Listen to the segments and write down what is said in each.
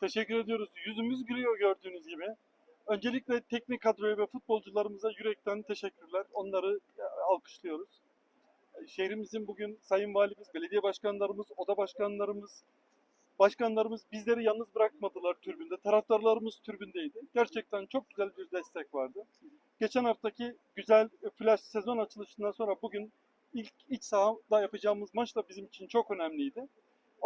Teşekkür ediyoruz. Yüzümüz gülüyor gördüğünüz gibi. Öncelikle teknik kadroya ve futbolcularımıza yürekten teşekkürler. Onları e, alkışlıyoruz. E, Şehrimizin bugün sayın valimiz, belediye başkanlarımız, oda başkanlarımız, başkanlarımız bizleri yalnız bırakmadılar tribünde. Taraftarlarımız tribündeydi. Gerçekten çok güzel bir destek vardı. Geçen haftaki güzel flash sezon açılışından sonra bugün ilk iç sahada yapacağımız maç da bizim için çok önemliydi.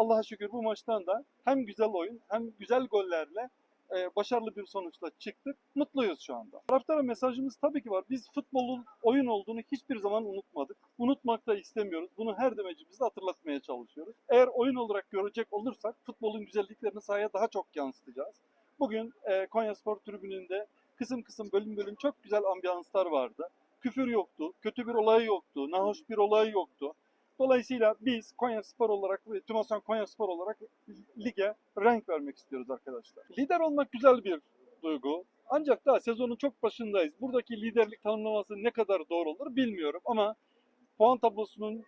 Allah'a şükür bu maçtan da hem güzel oyun hem güzel gollerle e, başarılı bir sonuçla çıktık. Mutluyuz şu anda. Taraftara mesajımız tabii ki var. Biz futbolun oyun olduğunu hiçbir zaman unutmadık. Unutmak da istemiyoruz. Bunu her demecimizde hatırlatmaya çalışıyoruz. Eğer oyun olarak görecek olursak futbolun güzelliklerini sahaya daha çok yansıtacağız. Bugün e, Konya Spor Tribünü'nde kısım kısım bölüm bölüm çok güzel ambiyanslar vardı. Küfür yoktu, kötü bir olay yoktu, nahoş bir olay yoktu. Dolayısıyla biz Konya Spor olarak ve Tümasan Konya Spor olarak lige renk vermek istiyoruz arkadaşlar. Lider olmak güzel bir duygu. Ancak daha sezonun çok başındayız. Buradaki liderlik tanımlaması ne kadar doğru olur bilmiyorum ama puan tablosunun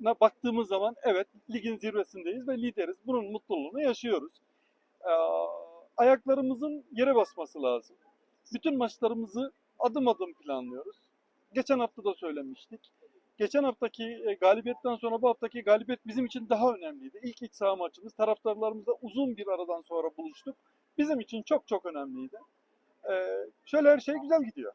na baktığımız zaman evet ligin zirvesindeyiz ve lideriz. Bunun mutluluğunu yaşıyoruz. Eee, ayaklarımızın yere basması lazım. Bütün maçlarımızı adım adım planlıyoruz. Geçen hafta da söylemiştik. Geçen haftaki e, galibiyetten sonra bu haftaki galibiyet bizim için daha önemliydi. İlk iç saha maçımız taraftarlarımızla uzun bir aradan sonra buluştuk. Bizim için çok çok önemliydi. Ee, şöyle her şey güzel gidiyor.